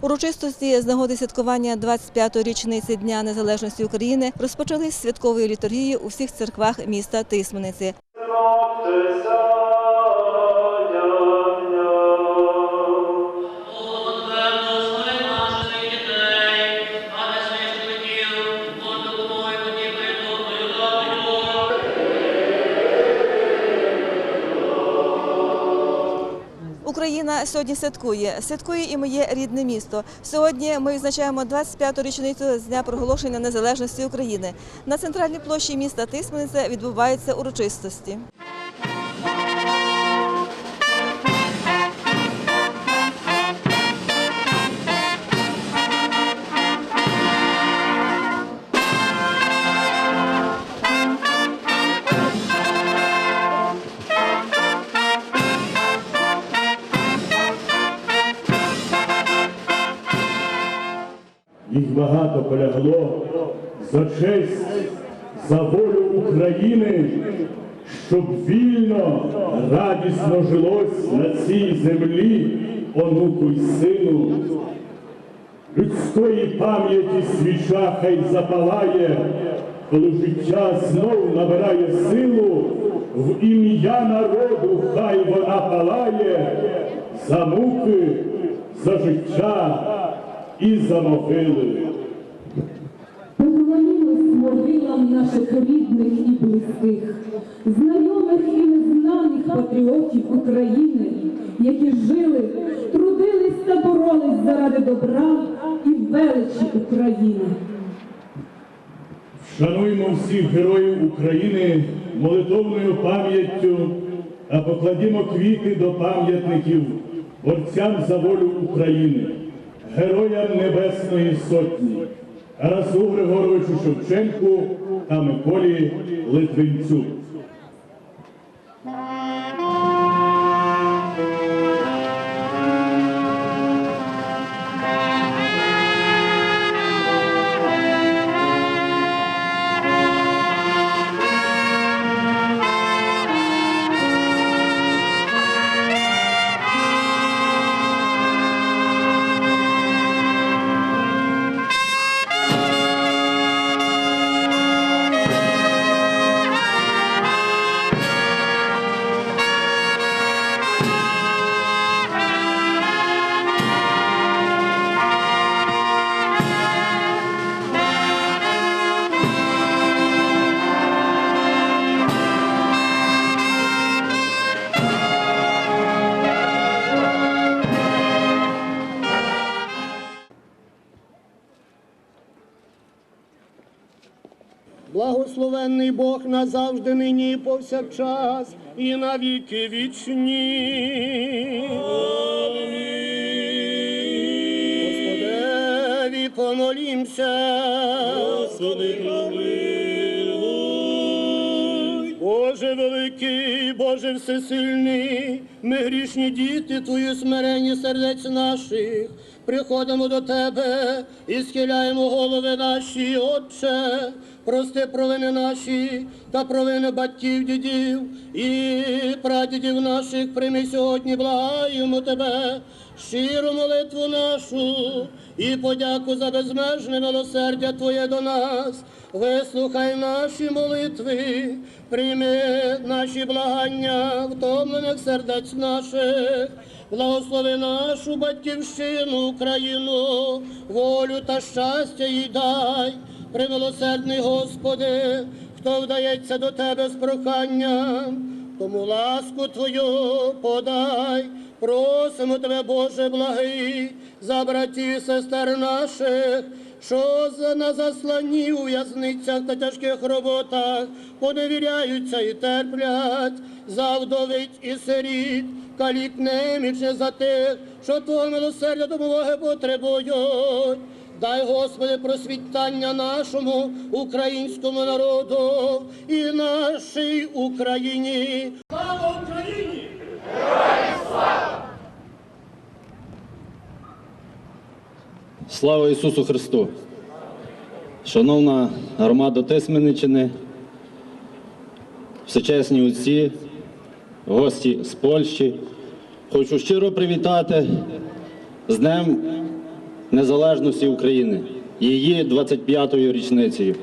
Урочистості з нагоди святкування 25-ї річниці Дня Незалежності України розпочались святкової літургії у всіх церквах міста Тисмениці. Україна сьогодні святкує. Святкує і моє рідне місто. Сьогодні ми відзначаємо 25-ту річницю з дня проголошення незалежності України. На центральній площі міста Тисмениця відбуваються урочистості. Їх багато полягло за честь, за волю України, щоб вільно, радісно жилось на цій землі онуку й сину. Людської пам'яті свіча хай запалає, коли життя знов набирає силу, в ім'я народу хай вона палає, за муки, за життя і за могили. Поклонімось могилам наших рідних і близьких, знайомих і незнаних патріотів України, які жили, трудились та боролись заради добра і величі України. Шануємо всіх героїв України молитовною пам'яттю та покладімо квіти до пам'ятників борцям за волю України, героям Небесної Сотні, Тарасу Григоровичу Шевченку та Миколі Литвинцю. Нині і повсякчас і на віки вічні. Господеві помолімся. Господи, Боже великий, Боже всесильний, ми грішні діти, Твої смирені сердець наших, приходимо до Тебе і схиляємо голови наші, Отче, прости провини наші та провини батьків, дідів і прадідів наших, прийми сьогодні, благаємо Тебе, щиру молитву нашу і подяку за безмежне милосердя Твоє до нас. Вислухай наші молитви, прийми наші благання, втомлених сердець наших, благослови нашу батьківщину, Україну, волю та щастя їй дай, примилосердний Господи, хто вдається до Тебе з проханням, тому ласку Твою подай. Просимо тебе, Боже благий, за братів сестер наших, що за- на засланні у в'язницях та тяжких роботах поневіряються і терплять, за вдовиць і сиріт, калік немічне за тих, що Твого милосердя допомоги потребують. Дай, Господи, просвітання нашому українському народу і нашій Україні. Слава Україні! Слава Ісусу Христу! Шановна громада Тисменничини, всечесні отці, гості з Польщі, хочу щиро привітати з Днем незалежності України, її 25-ю річницею.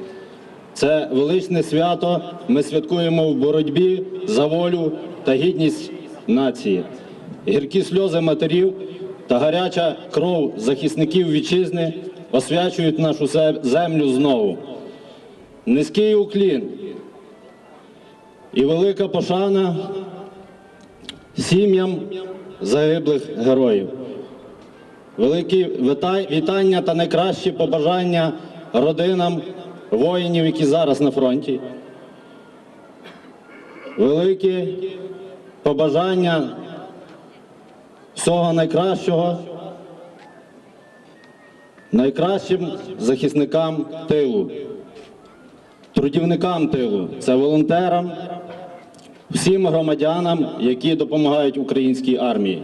Це величне свято ми святкуємо в боротьбі за волю та гідність нації. Гіркі сльози матерів та гаряча кров захисників вітчизни освячують нашу землю знову. Низький уклін і велика пошана сім'ям загиблих героїв. Великі вітання та найкращі побажання родинам воїнів, які зараз на фронті. Великі побажання всього найкращого найкращим захисникам тилу, трудівникам тилу, це волонтерам, всім громадянам, які допомагають українській армії.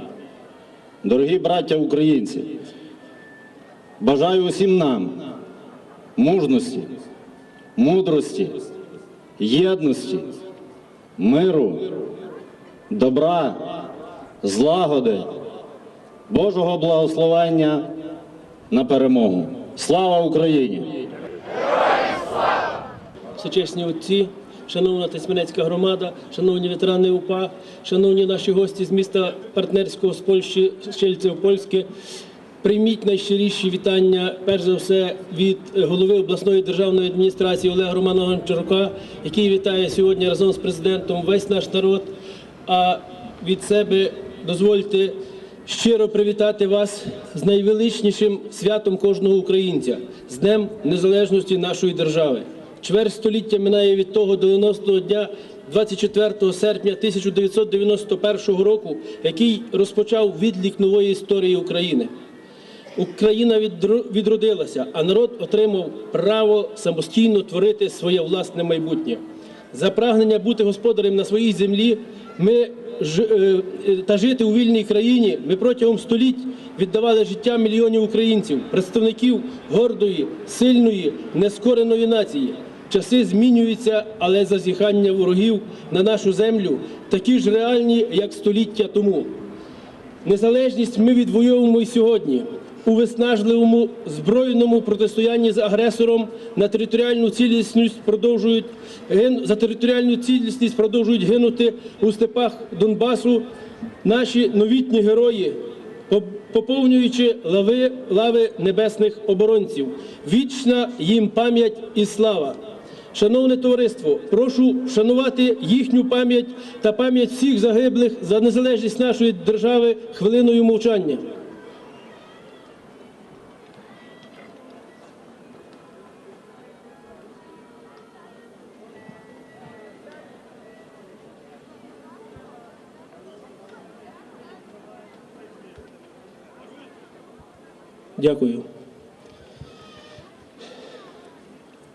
Дорогі браття українці, бажаю усім нам мужності, мудрості, єдності, миру, добра, злагоди, Божого благословення на перемогу. Слава Україні! Всечесні отці, шановна Тисменецька громада, шановні ветерани УПА, шановні наші гості з міста партнерського з Польщі, Щельцев Польське. Прийміть найщиріші вітання, перш за все, від голови обласної державної адміністрації Олега Романа Гончарука, який вітає сьогодні разом з президентом весь наш народ. А від себе дозвольте щиро привітати вас з найвеличнішим святом кожного українця з Днем Незалежності нашої держави. Чверть століття минає від того доленосного дня 24 серпня 1991 року, який розпочав відлік нової історії України. Україна відродилася, а народ отримав право самостійно творити своє власне майбутнє. За прагнення бути господарем на своїй землі ми е, е, та жити у вільній країні. Ми протягом століть віддавали життя мільйонів українців, представників гордої, сильної, нескореної нації. Часи змінюються, але зазіхання ворогів на нашу землю такі ж реальні, як століття тому. Незалежність ми відвоюємо і сьогодні у виснажливому збройному протистоянні з агресором на територіальну цілісність продовжують за територіальну цілісність продовжують гинути у степах Донбасу наші новітні герої, поповнюючи лави, лави небесних оборонців. Вічна їм пам'ять і слава. Шановне товариство, прошу вшанувати їхню пам'ять та пам'ять всіх загиблих за незалежність нашої держави хвилиною мовчання. Дякую.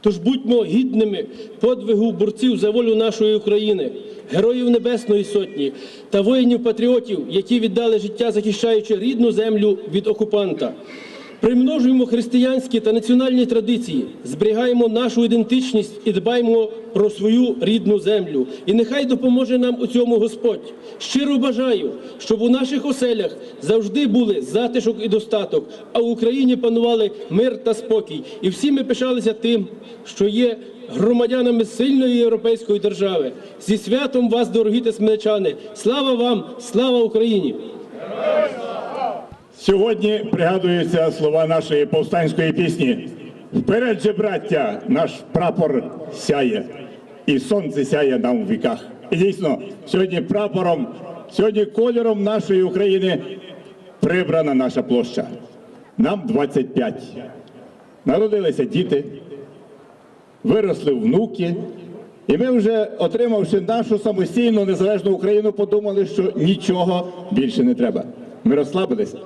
Тож будьмо гідними подвигу борців за волю нашої України, героїв Небесної Сотні та воїнів-патріотів, які віддали життя, захищаючи рідну землю від окупанта. Примножуємо християнські та національні традиції, зберігаємо нашу ідентичність і дбаємо про свою рідну землю. І нехай допоможе нам у цьому Господь. Щиро бажаю, щоб у наших оселях завжди були затишок і достаток, а в Україні панували мир та спокій. І всі ми пишалися тим, що є громадянами сильної європейської держави. Зі святом вас, дорогі тесменичани! Слава вам! Слава Україні! Сьогодні пригадуються слова нашої повстанської пісні. Вперед же, браття, наш прапор сяє, і сонце сяє нам у віках. І дійсно, сьогодні прапором, сьогодні кольором нашої України прибрана наша площа. Нам 25. Народилися діти, виросли внуки. І ми вже, отримавши нашу самостійну незалежну Україну, подумали, що нічого більше не треба. Ми розслабилися.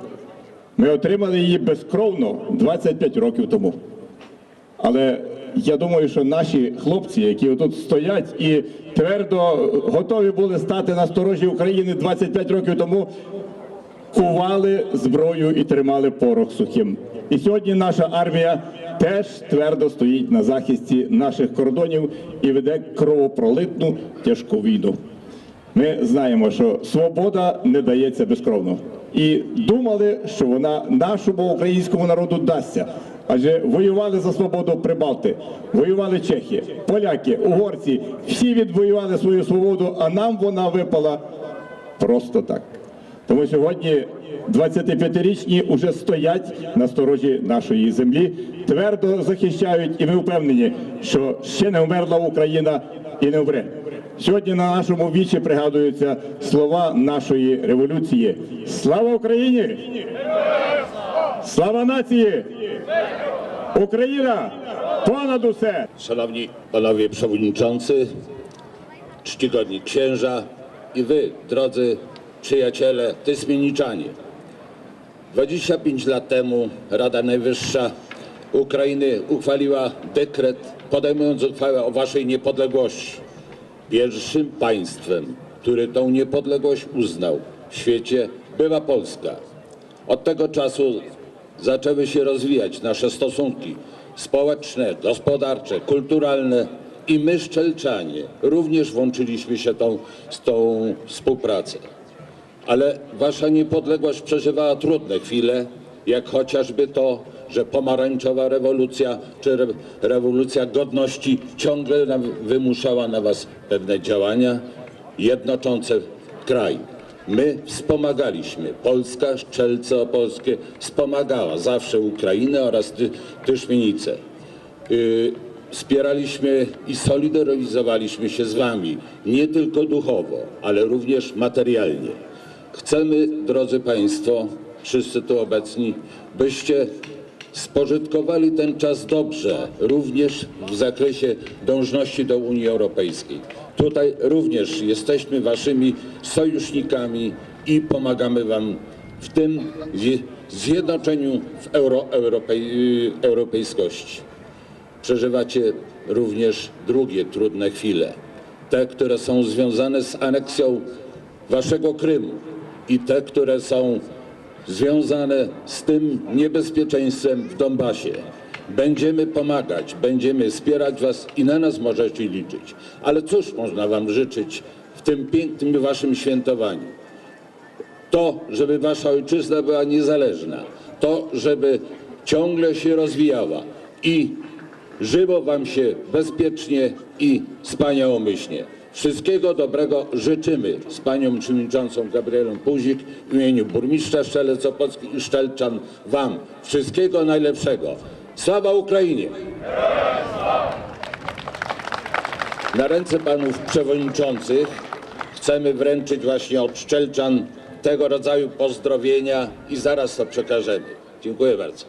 Ми отримали її безкровно 25 років тому. Але я думаю, що наші хлопці, які тут стоять і твердо готові були стати на сторожі України 25 років тому, кували зброю і тримали порох сухим. І сьогодні наша армія теж твердо стоїть на захисті наших кордонів і веде кровопролитну тяжку війну. Ми знаємо, що свобода не дається безкровно. І думали, що вона нашому українському народу дасться. Адже воювали за свободу Прибалти, воювали чехи, поляки, угорці, всі відвоювали свою свободу, а нам вона випала просто так. Тому сьогодні 25-річні вже стоять на сторожі нашої землі, твердо захищають, і ми впевнені, що ще не вмерла Україна і не вмре. Сьогодні на нашому вічі пригадуються слова нашої революції. Слава Україні! Слава нації! Україна понад усе! Szanowni panowie przewodniczący, czcigodni księża i wy, drodzy przyjaciele Tysmieniczanie. 25 lat temu Rada Najwyższa Ukrainy uchwaliła dekret podejmując uchwałę o waszej niepodległości. Pierwszym państwem, który tą niepodległość uznał w świecie była Polska. Od tego czasu zaczęły się rozwijać nasze stosunki społeczne, gospodarcze, kulturalne i my, Szczelczanie, również włączyliśmy się tą, z tą współpracę. Ale wasza niepodległość przeżywała trudne chwile, jak chociażby to, że pomarańczowa rewolucja czy re, rewolucja godności ciągle na, wymuszała na was pewne działania jednoczące kraj. My wspomagaliśmy, Polska, Szczelce Opolskie wspomagała zawsze Ukrainę oraz Ty, Tyszmienicę. Y, Wspieraliśmy i solidaryzowaliśmy się z Wami, nie tylko duchowo, ale również materialnie. Chcemy, drodzy Państwo, wszyscy tu obecni, byście spożytkowali ten czas dobrze, również w zakresie dążności do Unii Europejskiej. Tutaj również jesteśmy Waszymi sojusznikami i pomagamy Wam w tym zje- zjednoczeniu w euro, europej, europejskości. Przeżywacie również drugie trudne chwile, te, które są związane z aneksją waszego Krymu i te, które są związane z tym niebezpieczeństwem w Donbasie. Będziemy pomagać, będziemy wspierać was i na nas możecie liczyć. Ale cóż można wam życzyć w tym pięknym waszym świętowaniu? to, żeby wasza ojczyzna była niezależna, to, żeby ciągle się rozwijała i żyło wam się bezpiecznie i wspaniałomyślnie. Wszystkiego dobrego życzymy z panią przewodniczącą Gabrielą Puzik w imieniu burmistrza Szczelec Opolskich i Szczelczan wam wszystkiego najlepszego. Sława Ukrainie! Na ręce panów przewodniczących chcemy wręczyć właśnie od Szczelczan tego rodzaju pozdrowienia i zaraz to przekażemy. Dziękuję bardzo.